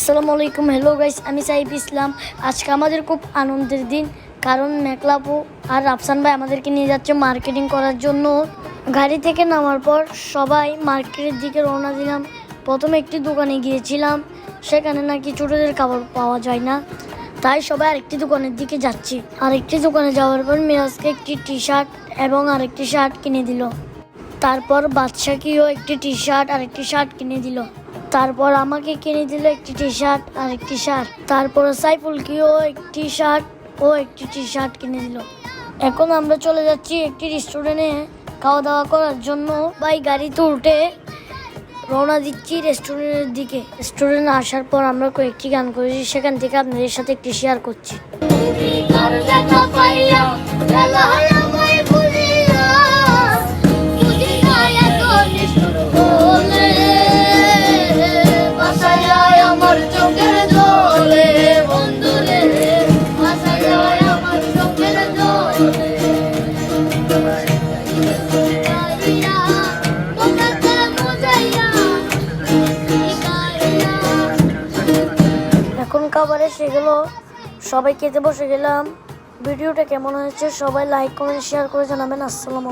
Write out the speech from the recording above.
আসসালামু আলাইকুম। Hello guys আমি সাইফ ইসলাম। আজকে আমাদের খুব আনন্দের দিন, কারণ মেকলাপু আর রাফসান ভাই আমাদেরকে নিয়ে যাচ্ছে মার্কেটিং করার জন্য। গাড়ি থেকে নামার পর সবাই মার্কেটের দিকে রওনা দিলাম। প্রথমে একটি দোকানে গিয়েছিলাম, সেখানে নাকি ছোটোদের কাপড় পাওয়া যায় না। তাই সবাই আরেকটি দোকানের দিকে যাচ্ছি। আরেকটি দোকানে যাওয়ার পর মিরাজকে একটি টি শার্ট এবং আরেকটি শার্ট কিনে দিল। তারপর বাদশাকেও একটি টি শার্ট আর একটি শার্ট কিনে দিল। তারপর আমাকে কিনে দিল একটি টি শার্ট আর একটি শার্ট। তারপর সাইফুলকেও একটি শার্ট ও একটি টি শার্ট কিনে দিল। এখন আমরা চলে যাচ্ছি একটি রেস্টুরেন্টে খাওয়া দাওয়া করার জন্য। বাই গাড়িতে উঠে রওনা দিচ্ছি রেস্টুরেন্টের দিকে। রেস্টুরেন্ট আসার পর আমরা কয়েকটি গান করেছি। সেখান থেকে আপনাদের সাথে একটি শেয়ার করছি। এখন খাবারে সেগুলো সবাই খেতে বসে গেলাম। ভিডিওটা কেমন হয়েছে সবাই লাইক কমেন্ট শেয়ার করে জানাবেন। আসসালামু